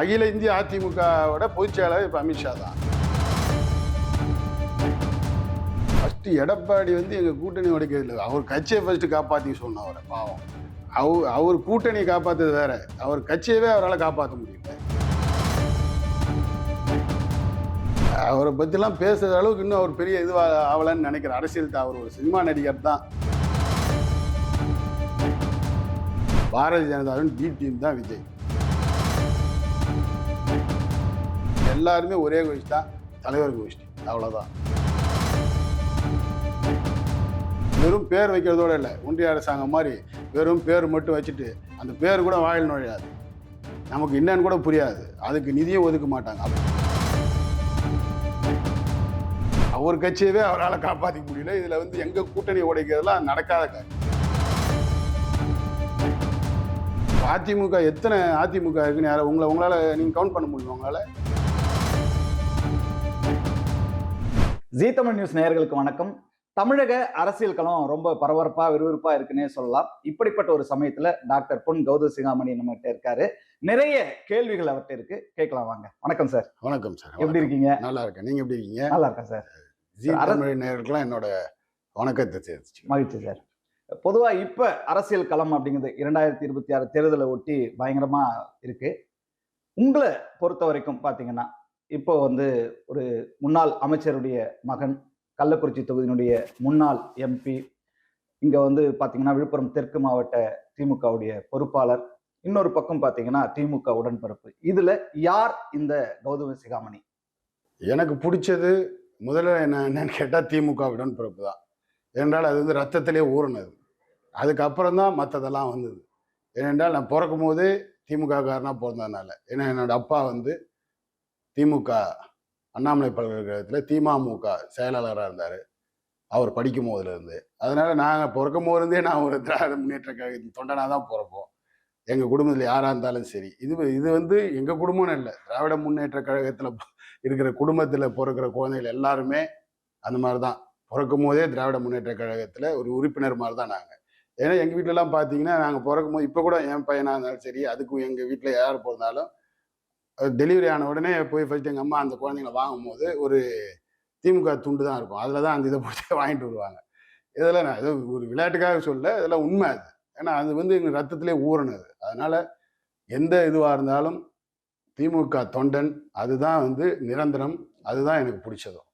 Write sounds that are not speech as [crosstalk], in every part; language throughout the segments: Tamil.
அகில இந்திய அதிமுகவோட பொதுச் செயலாளர் இப்போ அமித்ஷா தான். ஃபஸ்ட்டு எடப்பாடி வந்து எங்கள் கூட்டணி உடைக்கிறது அவர் கட்சியை ஃபஸ்ட்டு காப்பாற்றி சொன்னோம் அவரை பாவம். அவர் அவர் கூட்டணியை காப்பாற்றுறது வேற. அவர் கட்சியவே அவரால் காப்பாற்ற முடியல. அவரை பற்றிலாம் பேசுகிற அளவுக்கு இன்னும் அவர் பெரிய இதுவாக ஆகலைன்னு நினைக்கிறேன். அரசியல் அவர் ஒரு சினிமா நடிகர் தான். பாரதிய ஜனதாவின் பி டீம் தான் விஜய். எல்லாருமே ஒரே கோஷ்டி தான் தலைவர் கோஷ்டி. அவ்வளோதான் வெறும் பேர் வைக்கிறதோட இல்லை ஒன்றிய அரசாங்கம் மாதிரி வெறும் பேர் மட்டும் வச்சுட்டு அந்த பேர் கூட வாயில் நுழையாது. நமக்கு என்னன்னு கூட புரியாது. அதுக்கு நிதியும் ஒதுக்க மாட்டாங்க. அவர் கட்சியவே அவரால் காப்பாற்றிக்க முடியல. இதில் வந்து எங்கள் கூட்டணி உடைக்கிறதுலாம் நடக்காத காரியம். அதிமுக எத்தனை அதிமுக இருக்குன்னு யாரும் உங்களை உங்களால் நீங்கள் கவுண்ட் பண்ண முடியுமா உங்களால்? ஜீ தமிழ் நியூஸ் நேயர்களுக்கு வணக்கம். தமிழக அரசியல் களம் ரொம்ப பரபரப்பா விறுவிறுப்பா இருக்குன்னே சொல்லலாம். இப்படிப்பட்ட ஒரு சமயத்துல டாக்டர் பொன் கௌதம் சிகாமணி நம்மகிட்ட இருக்காரு. நிறைய கேள்விகள் அவர்கிட்ட இருக்கு. கேட்கலாம் வாங்க. வணக்கம் சார். வணக்கம் சார். எப்படி இருக்கீங்க? நல்லா இருக்கேன். நீங்கள் எப்படி இருக்கீங்க? நல்லா இருக்கேன் சார். ஜி தமிழ் நேயர்களுக்கெல்லாம் என்னோட வணக்கத்தை சேர்த்துச்சு மகிழ்ச்சி சார். பொதுவா இப்ப அரசியல் களம் அப்படிங்கிறது இரண்டாயிரத்தி இருபத்தி ஆறு தேர்தலை ஒட்டி பயங்கரமா இருக்கு. உங்களை பொறுத்த வரைக்கும் பாத்தீங்கன்னா இப்போ வந்து ஒரு முன்னாள் அமைச்சருடைய மகன் கள்ளக்குறிச்சி தொகுதியினுடைய முன்னாள் எம்பி இங்கே வந்து பார்த்தீங்கன்னா விழுப்புரம் தெற்கு மாவட்ட திமுகவுடைய பொறுப்பாளர். இன்னொரு பக்கம் பார்த்தீங்கன்னா திமுக உடன்பிறப்பு. இதில் யார் இந்த கௌதம சிகாமணி? எனக்கு பிடிச்சது முதல்ல என்ன என்னன்னு கேட்டால் திமுக உடன்பிறப்பு தான். ஏனென்றால் அது வந்து ரத்தத்திலே ஊறினது. அதுக்கப்புறம் தான் மற்றதெல்லாம் வந்தது. ஏனென்றால் நான் பிறக்கும் போது திமுக காரனாக பிறந்ததுனால. ஏன்னா என்னோட அப்பா வந்து திமுக அண்ணாமலை பல்கலைக்கழகத்தில் திமுக செயலாளராக இருந்தார். அவர் படிக்கும் போதுலேருந்து. அதனால் நாங்கள் பிறக்கும் போதுலேருந்தே நான் ஒரு திராவிட முன்னேற்ற கழகத்தின் தொண்டனாக தான் பிறப்போம். எங்கள் குடும்பத்தில் யாராக இருந்தாலும் சரி. இது இது வந்து எங்கள் குடும்பம்னு இல்லை. திராவிட முன்னேற்ற கழகத்தில் இருக்கிற குடும்பத்தில் பிறக்கிற குழந்தைகள் எல்லாருமே அந்த மாதிரி தான் பிறக்கும் போதே திராவிட முன்னேற்ற கழகத்தில் ஒரு உறுப்பினர் மாதிரி தான் நாங்கள் ஏன்னா எங்கள் வீட்டிலலாம் பார்த்தீங்கன்னா நாங்கள் பிறக்கும் போது இப்போ கூட என் பையனாக இருந்தாலும் சரி அதுக்கும் எங்கள் வீட்டில் யார் பிறந்தாலும் டெலிவரி ஆன உடனே போய் ஃபர்ஸ்ட் எங்கள் அம்மா அந்த குழந்தைங்கள வாங்கும் போது ஒரு திமுக துண்டு தான் இருக்கும். அதில் தான் அந்த இதை போட்டு [laughs] வாங்கிட்டு வருவாங்க. இதெல்லாம் நான் ஏதோ ஒரு விளையாட்டுக்காக சொல்ல இதெல்லாம் உண்மை அது. ஏன்னா அது வந்து எங்கள் ரத்தத்திலே ஊறினது. அதனால் எந்த இதுவாக இருந்தாலும் திமுக தொண்டன் அதுதான் வந்து நிரந்தரம். அதுதான் எனக்கு பிடிச்சதும்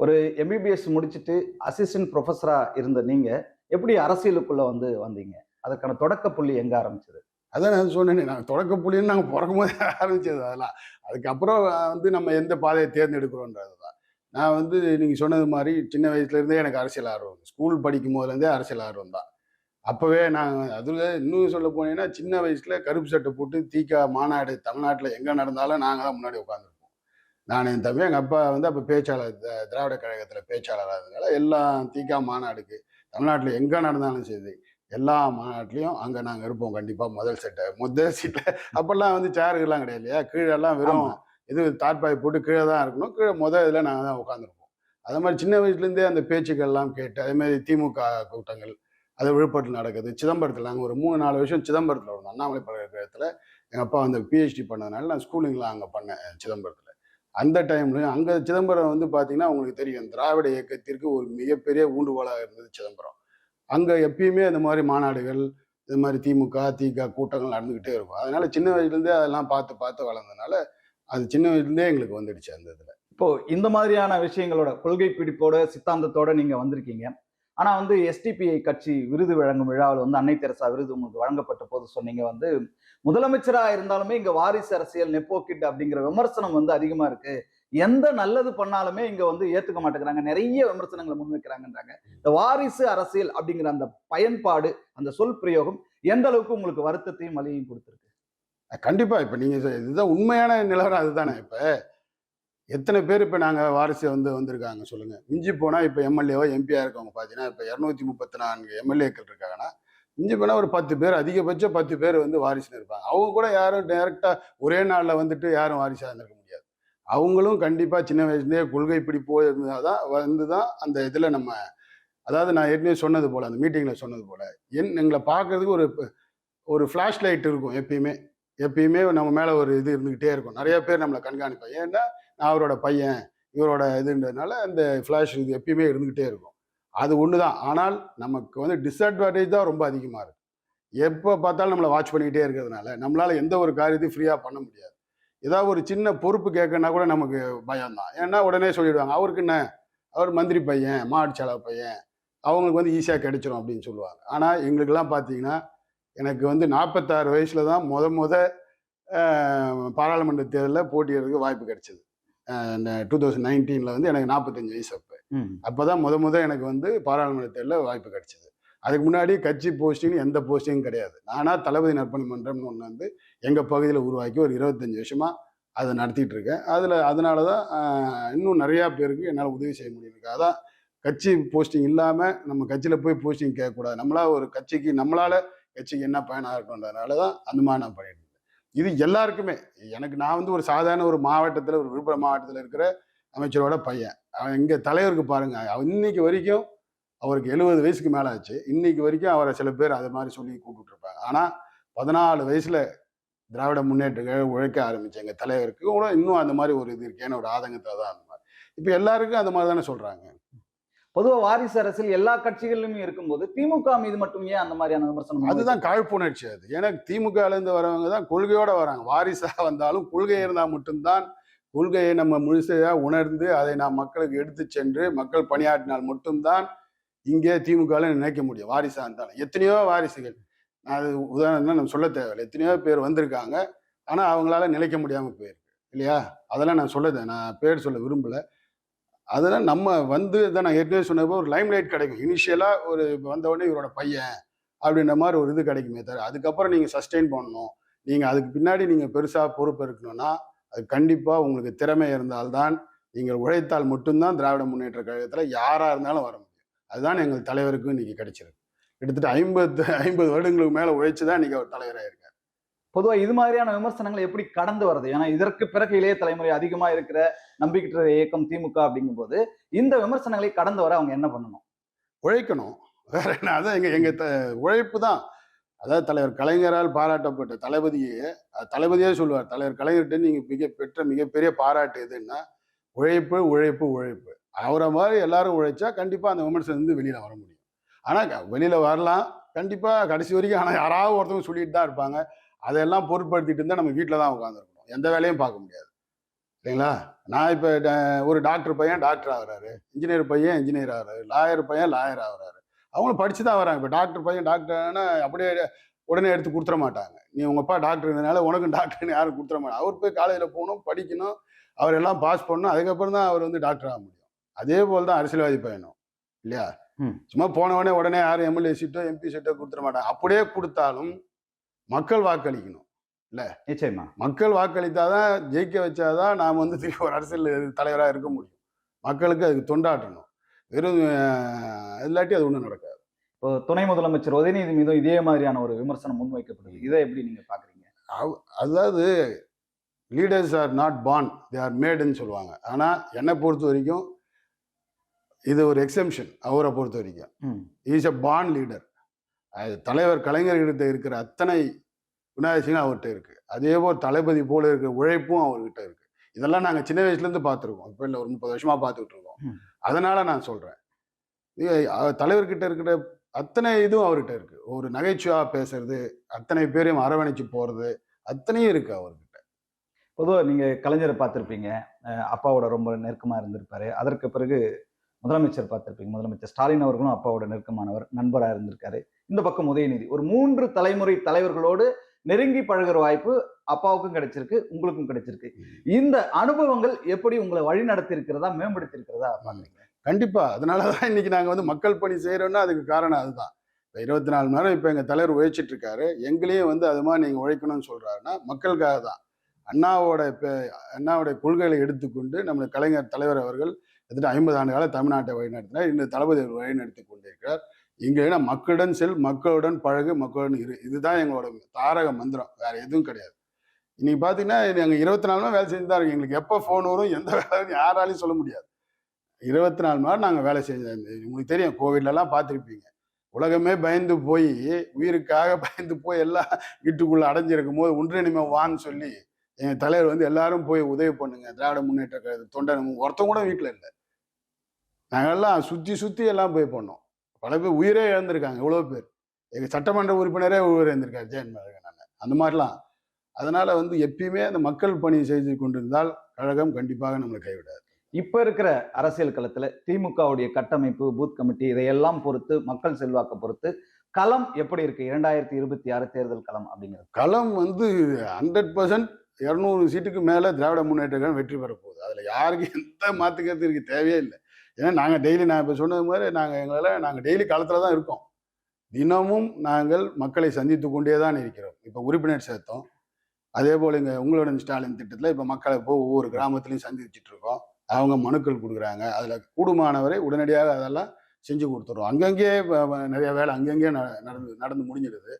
ஒரு எம்பிபிஎஸ் முடிச்சுட்டு அசிஸ்டன்ட் ப்ரொஃபஸராக இருந்த நீங்கள் எப்படி அரசியலுக்குள்ளே வந்து வந்தீங்க? அதற்கான தொடக்க புள்ளி எங்க ஆரம்பிச்சது? அதான் நான் சொன்னேனே நாங்கள் தொடக்க புள்ளின்னு நாங்கள் பிறக்கும் போதே [laughs] ஆரம்பிச்சது அதெல்லாம். அதுக்கப்புறம் வந்து நம்ம எந்த பாதையை தேர்ந்தெடுக்கிறோன்றது தான் நான் வந்து நீங்கள் சொன்னது மாதிரி சின்ன வயசுலேருந்தே எனக்கு அரசியல் ஆர்வம். ஸ்கூல் படிக்கும் போதுலேருந்தே அரசியல் ஆர்வம் தான். அப்போவே நான் அதில் இன்னும் சொல்ல போனீங்கன்னா சின்ன வயசில் கருப்பு சட்டை போட்டு தீக்கா மாநாடு தமிழ்நாட்டில் எங்கே நடந்தாலும் நாங்கள் தான் முன்னாடி உட்காந்துருப்போம் நான் என் தம்பி எங்கள் அப்பா வந்து அப்போ பேச்சாளர் த- திராவிட கழகத்தில் பேச்சாளராக இருந்ததுனால எல்லாம் தீக்கா மாநாடுக்கு தமிழ்நாட்டில் எங்கே நடந்தாலும் சரி எல்லா மாநாட்டிலையும் அங்கே நாங்கள் இருப்போம். கண்டிப்பாக முதல் செட்டை முதல் சீட்டில் அப்போல்லாம் வந்து சேருகள்லாம் கிடையாது இல்லையா? கீழெல்லாம் வெறும். இது தார்பாய் போட்டு கீழே தான் இருக்கணும். கீழே முதல் இதில் நாங்கள் தான் உட்காந்துருப்போம் அது மாதிரி சின்ன வயசுலேருந்தே அந்த பேச்சுக்கள்லாம் கேட்டு அதே மாதிரி திமுக கூட்டங்கள் அது விழுப்புரத்தில் நடக்குது. சிதம்பரத்தில் நாங்கள் ஒரு மூணு நாலு வருஷம் சிதம்பரத்தில் இருந்தோம். அண்ணாமலை பல்கலைக்கழகத்தில். எங்கள் அப்பா வந்து பிஹெச்டி பண்ணதுனால நான் ஸ்கூலிங்லாம் அங்கே பண்ணேன் சிதம்பரத்தில். அந்த டைம்லையும் அங்கே சிதம்பரம் வந்து பார்த்தீங்கன்னா உங்களுக்கு தெரியும் திராவிட இயக்கத்திற்கு ஒரு மிகப்பெரிய ஊண்டுகோலாக இருந்தது சிதம்பரம். அங்கே எப்பயுமே இந்த மாதிரி மாநாடுகள் இது மாதிரி திமுக திக கூட்டங்கள் நடந்துக்கிட்டே இருக்கும். அதனால சின்ன வயசுலேருந்தே அதெல்லாம் பார்த்து பார்த்து வளர்ந்ததுனால அது சின்ன வயசுலேருந்தே எங்களுக்கு வந்துடுச்சு அந்த இதில். இப்போ இந்த மாதிரியான விஷயங்களோட கொள்கை பிடிப்போட சித்தாந்தத்தோட நீங்க வந்திருக்கீங்க. ஆனா வந்து எஸ்டிபிஐ கட்சி விருது வழங்கும் விழாவில் வந்து அன்னை தெரசா விருது உங்களுக்கு வழங்கப்பட்ட போது சொன்னீங்க வந்து முதலமைச்சரா இருந்தாலுமே இங்க வாரிசு அரசியல் நெப்போக்கிட் அப்படிங்கிற விமர்சனம் வந்து அதிகமா இருக்கு. எந்த நல்லது பண்ணாலுமே இங்க வந்து ஏத்துக்க மாட்டேங்கிறாங்க. நிறைய விமர்சனங்களை முன்வைக்கிறாங்கன்றாங்க. இந்த வாரிசு அரசியல் அப்படிங்கிற அந்த பயன்பாடு அந்த சொல் பிரயோகம் எந்த அளவுக்கு உங்களுக்கு வருத்தத்தையும் வலியையும் கொடுத்துருக்கு? கண்டிப்பாக இப்போ நீங்கள் இதுதான் உண்மையான நிலவரம் அதுதானே. இப்போ எத்தனை பேர் இப்போ நாங்கள் வாரிசு வந்து வந்திருக்காங்க சொல்லுங்கள் மிஞ்சி போனால் இப்போ எம்எல்ஏவோ எம்பியாக இருக்கவங்க பார்த்தீங்கன்னா இப்போ இரநூத்தி முப்பத்தி நான்கு எம்எல்ஏக்கள் இருக்காங்கன்னா மிஞ்சி போனால் ஒரு பத்து பேர் அதிகபட்சம் பத்து பேர் வந்து வாரிசுன்னு இருப்பாங்க. அவங்க கூட யாரும் டைரெக்டாக ஒரே நாளில் வந்துட்டு யாரும் வாரிசாக இருந்திருக்க அவங்களும் கண்டிப்பாக சின்ன வயசுலேயே கொள்கை பிடிப்போ இருந்தால் தான் வந்து தான் அந்த இதில் நம்ம அதாவது நான் ஏற்கனவே சொன்னது போல் அந்த மீட்டிங்கில் சொன்னது போல் என் எங்களை பார்க்கறதுக்கு ஒரு ஒரு ஃப்ளாஷ் லைட் இருக்கும் எப்பயுமே. எப்பயுமே நம்ம மேலே ஒரு இது இருந்துக்கிட்டே இருக்கும். நிறைய பேர் நம்மளை கண்காணிப்பாங்க. ஏன்னா நான் அவரோட பையன் இவரோட இதுன்றதுனால அந்த ஃப்ளாஷ் இது எப்பயுமே இருந்துக்கிட்டே இருக்கும். அது ஒன்று தான் ஆனால் நமக்கு வந்து டிஸ்அட்வான்டேஜ் தான் ரொம்ப அதிகமாக இருக்குது எப்போ பார்த்தாலும் நம்மளை வாட்ச் பண்ணிக்கிட்டே இருக்கிறதுனால நம்மளால் எந்த ஒரு காரியத்தையும் ஃப்ரீயாக பண்ண முடியாது. ஏதாவது ஒரு சின்ன பொறுப்பு கேட்கணுன்னா கூட நமக்கு பயம்தான். ஏன்னா உடனே சொல்லிடுவாங்க அவருக்கு என்ன? அவர் மந்திரி பையன் மாவட்ட பையன். அவங்களுக்கு வந்து ஈஸியாக கிடைச்சிரும் அப்படின்னு சொல்லுவாங்க. ஆனால் எங்களுக்கெல்லாம் பார்த்தீங்கன்னா எனக்கு வந்து நாற்பத்தாறு வயசில் தான் முத முத பாராளுமன்ற தேர்தலில் போட்டியிடுறதுக்கு வாய்ப்பு கிடைச்சிது. டூ தௌசண்ட் நைன்டீனில் வந்து எனக்கு நாற்பத்தஞ்சு வயசு அப்போ. அப்போ தான் முத முத எனக்கு வந்து பாராளுமன்ற தேர்தலில் வாய்ப்பு கிடைச்சிது. அதுக்கு முன்னாடி கட்சி போஸ்டிங் எந்த போஸ்டிங்கும் கிடையாது. நானாக தளபதி நற்பணி மன்றம்னு ஒன்று வந்து எங்கள் பகுதியில் உருவாக்கி ஒரு இருபத்தஞ்சி வருஷமாக அதை நடத்திட்டு இருக்கேன். அதில் அதனால தான் இன்னும் நிறையா பேருக்கு என்னால் உதவி செய்ய முடியும். அதான் கட்சி போஸ்டிங் இல்லாமல் நம்ம கட்சியில் போய் போஸ்டிங் கேட்கக்கூடாது. நம்மளா ஒரு கட்சிக்கு நம்மளால் கட்சிக்கு என்ன பயனாக இருக்கணுன்றதுனால தான் அந்த மாதிரி நான் பண்ணிட்டு இருக்கேன். இது எல்லாருக்குமே. எனக்கு நான் வந்து ஒரு சாதாரண ஒரு மாவட்டத்தில் ஒரு விழுப்புரம் மாவட்டத்தில் இருக்கிற அமைச்சரோட பையன். அவன் இங்கே தலைவருக்கு பாருங்க. இன்னைக்கு வரைக்கும் அவருக்கு எழுபது வயசுக்கு மேலே ஆச்சு இன்னைக்கு வரைக்கும் அவரை சில பேர் அது மாதிரி சொல்லி கூப்பிட்டு இருப்பாங்க ஆனால் பதினாலு வயசுல திராவிட முன்னேற்ற கழகம் உழைக்க ஆரம்பிச்ச எங்கள் தலைவருக்கு கூட இன்னும் அந்த மாதிரி ஒரு இது இருக்கேன்னு ஒரு ஆதங்கத்தில் தான் அந்த மாதிரி. இப்போ எல்லாருக்கும் அந்த மாதிரி தானே சொல்கிறாங்க பொதுவா வாரிசு அரசியல் எல்லா கட்சிகளிலுமே இருக்கும்போது திமுக மீது மட்டும் ஏன் அந்த மாதிரியான விமர்சனம் அதுதான் காழ்ப்புணர்ச்சி அது. ஏன்னா திமுகலேருந்து வரவங்க தான் கொள்கையோட வராங்க. வாரிசாக வந்தாலும் கொள்கை இருந்தால் மட்டும்தான் கொள்கையை நம்ம முழுசையாக உணர்ந்து அதை நாம் மக்களுக்கு எடுத்து சென்று மக்கள் பணியாற்றினால் மட்டும்தான் இங்கே திமுகவில் நினைக்க முடியும். வாரிசாக இருந்தாலும். எத்தனையோ வாரிசுகள். நான் அது உதாரணம்னா நம்ம சொல்ல தேவையில்லை. எத்தனையோ பேர் வந்திருக்காங்க. ஆனால் அவங்களால நிலைக்க முடியாமல் போயிருக்கு. இல்லையா? அதெல்லாம் நான் சொல்ல நான் பேர் சொல்ல விரும்பலை. அதெல்லாம் நம்ம வந்து தான் நான் ஏற்கனவே சொன்னப்போ ஒரு லைம் லைட் கிடைக்கும் இனிஷியலாக ஒரு வந்த இவரோட பையன் அப்படின்ற மாதிரி ஒரு இது கிடைக்குமே தவிர அதுக்கப்புறம் நீங்கள் சஸ்டெயின் பண்ணணும். நீங்கள் அதுக்கு பின்னாடி நீங்கள் பெருசாக பொறுப்பு இருக்கணும்னா அது கண்டிப்பாக உங்களுக்கு திறமை இருந்தால்தான் நீங்கள் உழைத்தால் மட்டும்தான் திராவிட முன்னேற்ற கழகத்தில் யாராக இருந்தாலும் வரும் அதுதான் எங்கள் தலைவருக்கும் இன்னைக்கு கிடைச்சிருக்கு. கிட்டத்தட்ட ஐம்பது ஐம்பது வருடங்களுக்கு மேலே உழைச்சி தான் இன்னைக்கு அவர் தலைவராக இருக்கார். பொதுவா இது மாதிரியான விமர்சனங்களை எப்படி கடந்து வருது ஏன்னா இதற்கு பிறகு இளைய தலைமுறை அதிகமா இருக்கிற நம்பிக்கிட்ட இயக்கம் திமுக அப்படிங்கும்போது இந்த விமர்சனங்களை கடந்து வர அவங்க என்ன பண்ணணும்? உழைக்கணும். வேற என்ன? அதான் எங்க எங்க த உழைப்பு தான் அதாவது தலைவர் கலைஞரால் பாராட்டப்பட்ட தளபதியே தளபதியே சொல்லுவார் தலைவர் கலைஞர்கிட்ட நீங்க மிக பெற்ற மிகப்பெரிய பாராட்டு எதுன்னா உழைப்பு உழைப்பு உழைப்பு. அவரை மாதிரி எல்லாரும் உழைச்சா கண்டிப்பாக அந்த விமர்சனம் வந்து வெளியில் வர முடியும். ஆனால் வெளியில் வரலாம். கண்டிப்பாக கடைசி வரைக்கும் ஆனால் யாராவது ஒருத்தவங்க சொல்லிட்டு தான் இருப்பாங்க. அதெல்லாம் பொருட்படுத்திட்டு இருந்தால் நம்ம வீட்டில் தான் உட்காந்துருக்கணும் எந்த வேலையும் பார்க்க முடியாது. சரிங்களா நான் இப்போ ஒரு டாக்டர் பையன் டாக்டர் ஆகிறாரு. இன்ஜினியர் பையன் இன்ஜினியர் ஆகிறாரு. லாயர் பையன் லாயர் ஆகுறாரு. அவங்களும் படித்து தான் வராங்க. இப்போ டாக்டர் பையன் டாக்டர்னா அப்படியே உடனே எடுத்து கொடுத்துட மாட்டாங்க. நீ உங்கள் அப்பா டாக்டர் இருந்தனால உனக்கும் டாக்டர்னு யாரும் கொடுத்துட மாட்டாங்க. அவர் போய் காலேஜில் போகணும் படிக்கணும். அவர் எல்லாம் பாஸ் பண்ணணும். அதுக்கப்புறம் தான் அவர் வந்து டாக்டர் ஆக முடியும். அதே போல் தான் அரசியல்வாதி பையனும் இல்லையா. சும்மா போனவொடனே உடனே யாரும் எம்எல்ஏ சீட்டோ எம்பி சீட்டோ கொடுத்துட மாட்டாங்க. அப்படியே கொடுத்தாலும் மக்கள் வாக்களிக்கணும் நிச்சயமா. மக்கள் வாக்களித்தாதான் ஜெயிக்க வச்சாதான் நாம் வந்து திருப்பி ஒரு அரசியல் தலைவராக இருக்க முடியும். மக்களுக்கு அதுக்கு தொண்டாற்றணும் வெறும் இல்லாட்டி அது ஒன்றும் நடக்காது. இப்போ துணை முதலமைச்சர் உதயநிதி மீதும் இதே மாதிரியான ஒரு விமர்சனம் முன்வைக்கப்படுது இதை எப்படி நீங்க பாக்குறீங்க அதாவது leaders are not born they are மேடுன்னு சொல்லுவாங்க. ஆனால் என்னை பொறுத்த வரைக்கும் இது ஒரு எக்ஸெம்ஷன் அவரை பொறுத்த வரைக்கும். இஸ் a பார்ன் லீடர் அது தலைவர் கலைஞர்கிட்ட இருக்கிற அத்தனை குணாதிசயங்களும் அவர்கிட்ட இருக்கு. அதே போல் தளபதி போல இருக்கிற உழைப்பும் அவர்கிட்ட இருக்கு. இதெல்லாம் நாங்கள் சின்ன வயசுலேருந்து பார்த்துருக்கோம். இப்போ இல்லை ஒரு முப்பது வருஷமா பார்த்துக்கிட்டு இருக்கோம். அதனால நான் சொல்கிறேன் தலைவர்கிட்ட இருக்கிற அத்தனை இதுவும் அவர்கிட்ட இருக்கு. ஒரு நகைச்சுவா பேசுறது அத்தனை பேரையும் அரவணைச்சு போறது அத்தனையும் இருக்கு அவர்கிட்ட. பொதுவா நீங்க கலைஞரை பார்த்திருப்பீங்க. அப்பாவோட ரொம்ப நெருக்கமா இருந்திருப்பாரு. அதற்கு பிறகு முதலமைச்சர் பார்த்துருப்பீங்க. முதலமைச்சர் ஸ்டாலின் அவர்களும் அப்பாவோட நெருக்கமானவர் நண்பராக இருந்திருக்காரு. இந்த பக்கம் உதயநிதி. ஒரு மூன்று தலைமுறை தலைவர்களோடு நெருங்கி பழகுற வாய்ப்பு அப்பாவுக்கும் கிடைச்சிருக்கு உங்களுக்கும் கிடைச்சிருக்கு. இந்த அனுபவங்கள் எப்படி உங்களை வழி நடத்திருக்கிறதா மேம்படுத்திருக்கிறதா பாக்குறீங்க கண்டிப்பா. அதனால தான் இன்னைக்கு நாங்கள் வந்து மக்கள் பணி செய்கிறோன்னா அதுக்கு காரணம் அதுதான். இப்போ இருபத்தி நாலு மணி நேரம் இப்போ எங்கள் தலைவர் உழைச்சிட்டு இருக்காரு எங்களையும் வந்து அது மாதிரி நீங்கள் உழைக்கணும்னு சொல்கிறாருன்னா மக்களுக்காக தான் அண்ணாவோட இப்போ அண்ணாவோடைய கொள்கைகளை எடுத்துக்கொண்டு நம்முடைய கலைஞர் தலைவர் அவர்கள் கிட்டத்தட்ட ஐம்பது ஆண்டு கால தமிழ்நாட்டை வழிநடத்தினார். இந்த தளபதி வழிநடத்தி கொண்டிருக்கிறார். இங்கே என்ன மக்களுடன் செல் மக்களுடன் பழகு மக்களுடன் இரு. இதுதான் எங்களோட தாரக மந்திரம். வேற எதுவும் கிடையாது. இன்னைக்கு பார்த்தீங்கன்னா நாங்கள் இருபத்தி நாலு மணி வேலை செஞ்சு தான் இருக்கோம். எங்களுக்கு எப்போ ஃபோன் வரும் எந்த வேலை யாராலையும் சொல்ல முடியாது. இருபத்தி நாலு மணி நேரம் நாங்கள் வேலை செஞ்சோம் உங்களுக்கு தெரியும் கோவிட்லலாம் பார்த்துருப்பீங்க. உலகமே பயந்து போய் உயிருக்காக பயந்து போய் எல்லாம் வீட்டுக்குள்ளே அடைஞ்சிருக்கும் போது ஒன்றிணைமை வான்னு சொல்லி என் தலைவர் வந்து எல்லாரும் போய் உதவி பண்ணுங்க. திராவிட முன்னேற்ற கழக ஒருத்தவங்க கூட வீட்டில் இல்லை. நாங்கெல்லாம் சுற்றி சுற்றி எல்லாம் போய் பண்ணோம் பல பேர் உயிரே இழந்திருக்காங்க எவ்வளோ பேர். எங்கள் சட்டமன்ற உறுப்பினரே உயிர் இழந்திருக்காரு ஜெயன் மகனான அந்த மாதிரிலாம். அதனால வந்து எப்பயுமே அந்த மக்கள் பணி செய்து கொண்டிருந்தால் கழகம் கண்டிப்பாக நம்மளை கைவிடாது. இப்ப இருக்கிற அரசியல் களத்துல திமுகவுடைய கட்டமைப்பு பூத் கமிட்டி இதையெல்லாம் பொறுத்து மக்கள் செல்வாக்கை பொறுத்து களம் எப்படி இருக்கு? இரண்டாயிரத்தி இருபத்தி ஆறு தேர்தல் களம் அப்படிங்கிறது. களம் வந்து ஹண்ட்ரட் பர்சன்ட் இரநூறு சீட்டுக்கு மேலே திராவிட முன்னேற்ற கழகம் வெற்றி பெற போகுது. அதில் யாருக்கும் எந்த மாற்றுக்கிறது இருக்கு? தேவையே இல்லை. ஏன்னா நாங்கள் டெய்லி நான் இப்போ சொன்னது மாதிரி நாங்கள் எங்களால் நாங்கள் டெய்லி களத்தில் தான் இருக்கோம். தினமும் நாங்கள் மக்களை சந்தித்து கொண்டே தான் இருக்கிறோம். இப்போ உறுப்பினர் சேர்த்தோம். அதே போல் இங்கே உங்களோட ஸ்டாலின் திட்டத்தில் இப்போ மக்களை இப்போ ஒவ்வொரு கிராமத்துலையும் சந்திச்சுட்டு இருக்கோம். அவங்க மனுக்கள் கொடுக்குறாங்க. அதில் கூடுமானவரை உடனடியாக அதெல்லாம் செஞ்சு கொடுத்துட்றோம். அங்கங்கேயே நிறைய வேலை அங்கங்கேயே ந- நடந்து நடந்து முடிஞ்சிடுது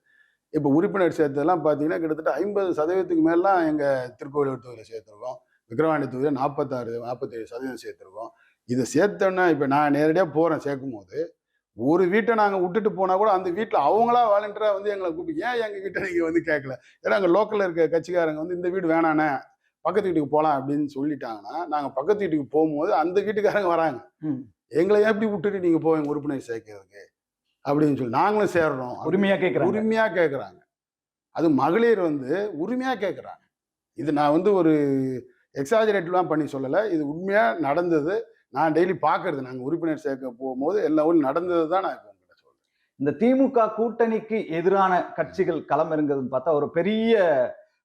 இப்போ உறுப்பினர் சேர்த்ததெல்லாம் பார்த்தீங்கன்னா கிட்டத்தட்ட ஐம்பது சதவீதத்துக்கு மேலாம் எங்கள் திருக்கோவிலூர் தொகுதியில் சேர்த்துருக்கோம். விக்கிரவாண்டி தொகுதியில் நாற்பத்தாறு நாற்பத்தேழு சதவீதம் சேர்த்துருக்கோம். இதை சேர்த்தோன்னா இப்போ நான் நேரடியாக போகிறேன் சேர்க்கும் போது ஒரு வீட்டை நாங்கள் விட்டுட்டு போனால் கூட அந்த வீட்டில் அவங்களா வாலண்டியராக வந்து எங்களை கூப்பிட்டு ஏன் எங்கள் வீட்டை நீங்கள் வந்து கேட்கல ஏன்னா அங்கே லோக்கலில் இருக்க கட்சிக்காரங்க வந்து இந்த வீடு வேணாண்ணே பக்கத்து வீட்டுக்கு போகலாம் அப்படின்னு சொல்லிட்டாங்கன்னா நாங்கள் பக்கத்து வீட்டுக்கு போகும்போது அந்த வீட்டுக்காரங்க வராங்க. எங்களை எப்படி விட்டுட்டு நீங்கள் போவீங்க உறுப்பினர் சேர்க்கறதுக்கு? அப்படின்னு சொல்லி நாங்களும் சேர்றோம். உரிமையா கேட்கிறாங்க உரிமையா கேட்குறாங்க அது மகளிர் வந்து உரிமையா கேட்குறாங்க இது நான் வந்து ஒரு எக்ஸாஜரேட்லாம் பண்ணி சொல்லலை. இது உண்மையா நடந்தது. நான் டெய்லி பார்க்கறது நாங்கள் உறுப்பினர் சேர்க்க போகும்போது எல்லா ஊரும் நடந்தது தான் நான் இப்போ உங்கள்கிட்ட சொல்றேன். இந்த திமுக கூட்டணிக்கு எதிரான கட்சிகள் களம் இருந்ததுன்னு பார்த்தா ஒரு பெரிய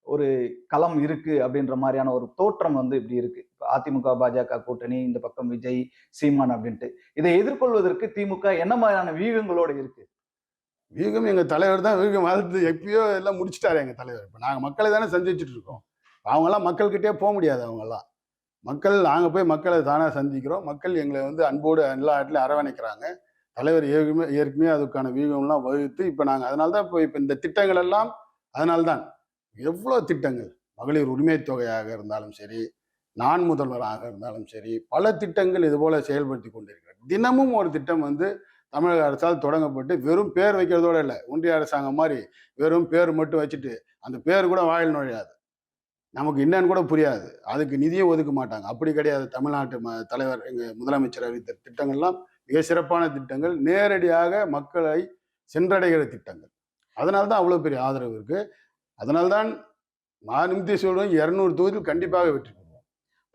ஒரு களம் இருக்கு அப்படின்ற மாதிரியான ஒரு தோற்றம் வந்து இப்படி இருக்கு. அதிமுக பாஜக கூட்டணி இந்த பக்கம் விஜய் சீமான் அப்படின்ட்டு. இதை எதிர்கொள்வதற்கு திமுக என்ன மாதிரியான வியூகங்களோட இருக்கு? வீகம் எங்கள் தலைவர் தான் வீகம் வளர்த்து எப்பயோ எல்லாம் முடிச்சிட்டாரு எங்கள் தலைவர். இப்போ நாங்கள் மக்களை தானே சந்திச்சுட்டு இருக்கோம். அவங்கெல்லாம் மக்கள்கிட்டயே போக முடியாது அவங்கெல்லாம். மக்கள் நாங்கள் போய் மக்களை தானே சந்திக்கிறோம். மக்கள் எங்களை வந்து அன்போடு எல்லா இடத்துலையும் அரவணைக்கிறாங்க. தலைவர் ஏற்கனவே ஏற்கனவே அதுக்கான வியூகம்லாம் வகுத்து இப்போ நாங்கள் அதனால தான் இப்போ இப்போ இந்த திட்டங்கள் எல்லாம் அதனால்தான். எவ்வளோ திட்டங்கள்? மகளிர் உரிமை தொகையாக இருந்தாலும் சரி நான் முதல்வராக இருந்தாலும் சரி பல திட்டங்கள் இது போல செயல்படுத்தி கொண்டிருக்கிறார் தினமும் ஒரு திட்டம் வந்து தமிழக அரசால் தொடங்கப்பட்டு வெறும் பேர் வைக்கிறதோட இல்லை. ஒன்றிய அரசாங்கம் மாதிரி வெறும் பேர் மட்டும் வச்சுட்டு அந்த பேர் கூட வாயில் நுழையாது. நமக்கு என்னன்னு கூட புரியாது. அதுக்கு நிதியை ஒதுக்க மாட்டாங்க. அப்படி கிடையாது. தமிழ்நாட்டு ம தலைவர் எங்கள் முதலமைச்சர் அறிவித்த திட்டங்கள்லாம் மிக சிறப்பான திட்டங்கள். நேரடியாக மக்களை சென்றடைகிற திட்டங்கள். அதனால தான் அவ்வளோ பெரிய ஆதரவு இருக்கு. அதனால்தான் நான் நிமித்தி இரநூறு தொகுதியில் கண்டிப்பாக வெற்றி பெறுவோம்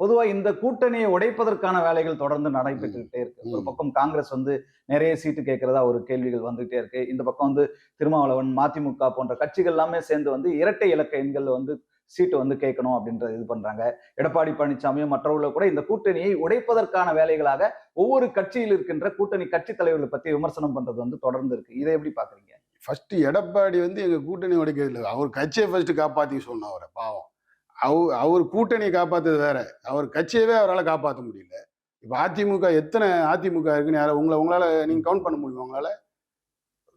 பொதுவா இந்த கூட்டணியை உடைப்பதற்கான வேலைகள் தொடர்ந்து நடைபெற்றுக்கிட்டே இருக்கு. ஒரு. பக்கம் காங்கிரஸ் வந்து நிறைய சீட்டு கேட்கறதா ஒரு கேள்விகள் வந்துகிட்டே இருக்கு. இந்த பக்கம் வந்து திருமாவளவன் மதிமுக போன்ற கட்சிகள் எல்லாமே சேர்ந்து வந்து இரட்டை இலக்க எண்கள்ல வந்து சீட்டு வந்து கேட்கணும் அப்படின்றத இது பண்றாங்க. எடப்பாடி பழனிசாமியும் மற்றவர்களும் கூட இந்த கூட்டணியை உடைப்பதற்கான வேலைகளாக ஒவ்வொரு கட்சியில் இருக்கின்ற கூட்டணி கட்சி தலைவர்களை பத்தி விமர்சனம் பண்றது வந்து தொடர்ந்து இருக்கு. இதை எப்படி பாக்குறீங்க? ஃபர்ஸ்ட் எடப்பாடி வந்து எங்க கூட்டணி உடைக்கிறது இல்லை. அவர் கட்சியை ஃபர்ஸ்ட் காப்பாத்தி சொன்னோம் அவரை பாவம். அவர் அவர் கூட்டணியை காப்பாத்துறது வேற. அவர் கட்சியவே அவரால் காப்பாற்ற முடியல. இப்போ அதிமுக எத்தனை அதிமுக இருக்குன்னு யாரும் உங்களை உங்களால நீங்க கவுண்ட் பண்ண முடியுமா உங்களால?